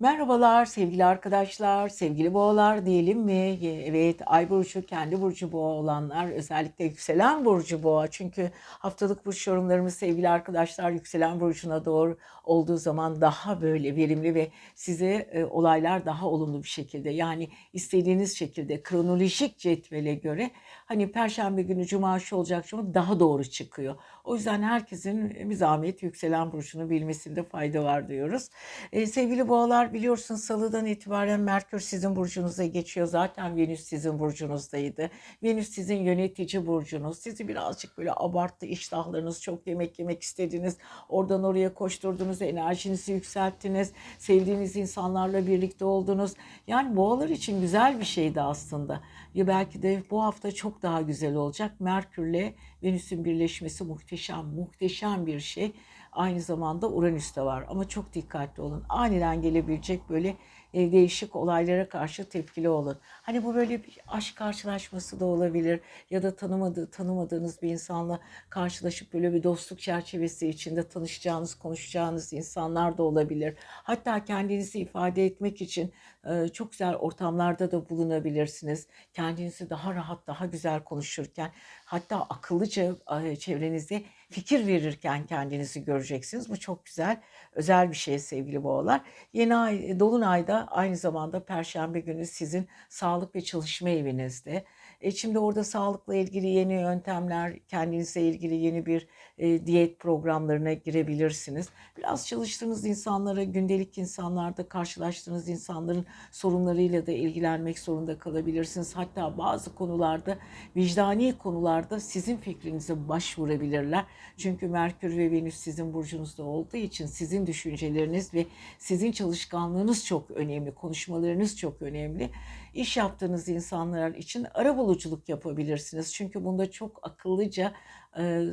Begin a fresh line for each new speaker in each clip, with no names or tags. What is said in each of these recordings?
Merhabalar sevgili arkadaşlar, sevgili boğalar diyelim mi? Evet, ay burcu kendi burcu boğa olanlar, özellikle yükselen burcu boğa. Çünkü haftalık burç yorumlarımız sevgili arkadaşlar yükselen burcuna doğru olduğu zaman daha böyle verimli ve size e, olaylar daha olumlu bir şekilde yani istediğiniz şekilde kronolojik cetvele göre hani perşembe günü cuma şu olacak şu daha doğru çıkıyor. O yüzden herkesin bir zahmet yükselen burcunu bilmesinde fayda var diyoruz. Ee, sevgili boğalar biliyorsun salıdan itibaren Merkür sizin burcunuza geçiyor. Zaten Venüs sizin burcunuzdaydı. Venüs sizin yönetici burcunuz. Sizi birazcık böyle abarttı iştahlarınız çok yemek yemek istediniz. Oradan oraya koşturdunuz, enerjinizi yükselttiniz. Sevdiğiniz insanlarla birlikte oldunuz. Yani boğalar için güzel bir şeydi aslında. Ya belki de bu hafta çok daha güzel olacak. Merkürle Venüs'ün birleşmesi muhteşem, muhteşem bir şey. Aynı zamanda Uranüs de var ama çok dikkatli olun. Aniden gelebilecek böyle e, değişik olaylara karşı tepkili olun. Hani bu böyle bir aşk karşılaşması da olabilir ya da tanımadığı, tanımadığınız bir insanla karşılaşıp böyle bir dostluk çerçevesi içinde tanışacağınız, konuşacağınız insanlar da olabilir. Hatta kendinizi ifade etmek için e, çok güzel ortamlarda da bulunabilirsiniz. Kendinizi daha rahat, daha güzel konuşurken hatta akıllıca e, çevrenize fikir verirken kendinizi göreceksiniz. Bu çok güzel, özel bir şey sevgili boğalar. Yeni ay, Dolunay'da aynı zamanda Perşembe günü sizin sağlık ve çalışma evinizde. E şimdi orada sağlıkla ilgili yeni yöntemler, kendinize ilgili yeni bir e, diyet programlarına girebilirsiniz. Biraz çalıştığınız insanlara, gündelik insanlarda karşılaştığınız insanların sorunlarıyla da ilgilenmek zorunda kalabilirsiniz. Hatta bazı konularda, vicdani konularda sizin fikrinize başvurabilirler. Çünkü Merkür ve Venüs sizin burcunuzda olduğu için sizin düşünceleriniz ve sizin çalışkanlığınız çok önemli, konuşmalarınız çok önemli. İş yaptığınız insanlar için ara buluculuk yapabilirsiniz. Çünkü bunda çok akıllıca e,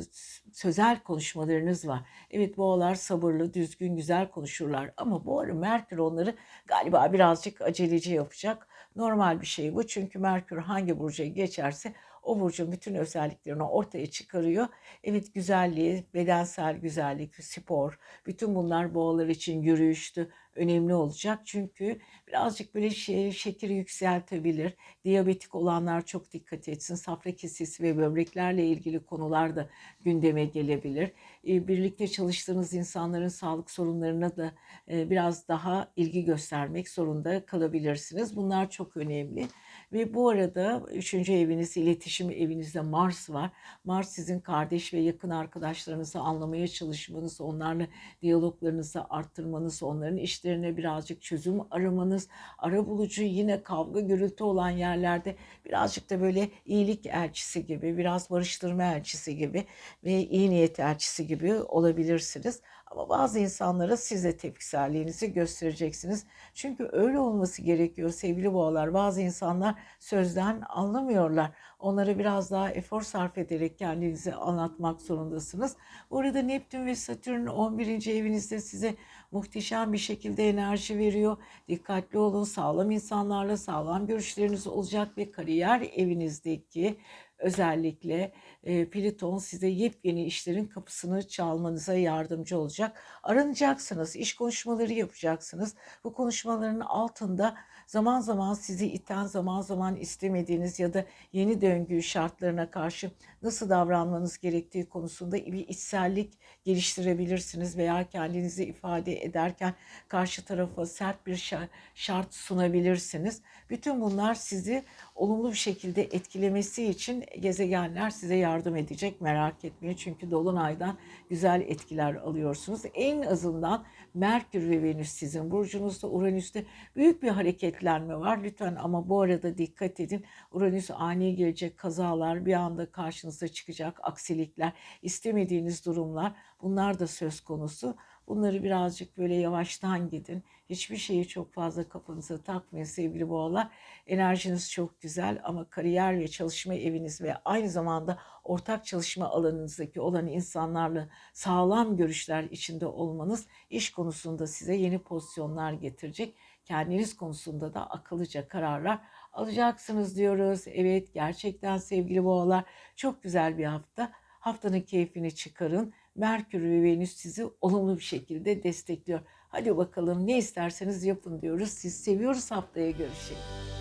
sözel konuşmalarınız var. Evet boğalar sabırlı, düzgün, güzel konuşurlar ama bu ara Merkür onları galiba birazcık aceleci yapacak. Normal bir şey bu çünkü Merkür hangi burca geçerse o burcun bütün özelliklerini ortaya çıkarıyor. Evet güzelliği, bedensel güzellik, spor, bütün bunlar boğalar için yürüyüştü, önemli olacak. Çünkü birazcık böyle şekeri yükseltebilir. Diyabetik olanlar çok dikkat etsin. Safra kesesi ve böbreklerle ilgili konular da gündeme gelebilir. Birlikte çalıştığınız insanların sağlık sorunlarına da biraz daha ilgi göstermek zorunda kalabilirsiniz. Bunlar çok önemli. Ve bu arada üçüncü eviniz, iletişim evinizde Mars var. Mars sizin kardeş ve yakın arkadaşlarınızı anlamaya çalışmanız, onlarla diyaloglarınızı arttırmanız, onların işlerine birazcık çözüm aramanız, ara bulucu yine kavga gürültü olan yerlerde birazcık da böyle iyilik elçisi gibi, biraz barıştırma elçisi gibi ve iyi niyet elçisi gibi olabilirsiniz. Ama bazı insanlara siz de tepkiselliğinizi göstereceksiniz. Çünkü öyle olması gerekiyor sevgili boğalar. Bazı insanlar sözden anlamıyorlar. Onlara biraz daha efor sarf ederek kendinizi anlatmak zorundasınız. Bu arada Neptün ve Satürn 11. evinizde size muhteşem bir şekilde enerji veriyor. Dikkatli olun, sağlam insanlarla sağlam görüşleriniz olacak ve kariyer evinizdeki özellikle e, Pliton size yepyeni işlerin kapısını çalmanıza yardımcı olacak. Aranacaksınız, iş konuşmaları yapacaksınız. Bu konuşmaların altında zaman zaman sizi iten, zaman zaman istemediğiniz ya da yeni döngü şartlarına karşı nasıl davranmanız gerektiği konusunda bir içsellik geliştirebilirsiniz veya kendinizi ifade ederken karşı tarafa sert bir şart sunabilirsiniz. Bütün bunlar sizi olumlu bir şekilde etkilemesi için gezegenler size yardım edecek merak etmeyin. Çünkü Dolunay'dan güzel etkiler alıyorsunuz. En azından Merkür ve Venüs sizin burcunuzda, Uranüs'te büyük bir hareketlenme var. Lütfen ama bu arada dikkat edin. Uranüs ani gelecek kazalar, bir anda karşınıza çıkacak aksilikler, istemediğiniz durumlar bunlar da söz konusu. Bunları birazcık böyle yavaştan gidin. Hiçbir şeyi çok fazla kafanıza takmayın sevgili boğalar. Enerjiniz çok güzel ama kariyer ve çalışma eviniz ve aynı zamanda ortak çalışma alanınızdaki olan insanlarla sağlam görüşler içinde olmanız iş konusunda size yeni pozisyonlar getirecek. Kendiniz konusunda da akıllıca kararlar alacaksınız diyoruz. Evet gerçekten sevgili boğalar çok güzel bir hafta. Haftanın keyfini çıkarın. Merkür ve Venüs sizi olumlu bir şekilde destekliyor. Hadi bakalım ne isterseniz yapın diyoruz. Siz seviyoruz haftaya görüşelim.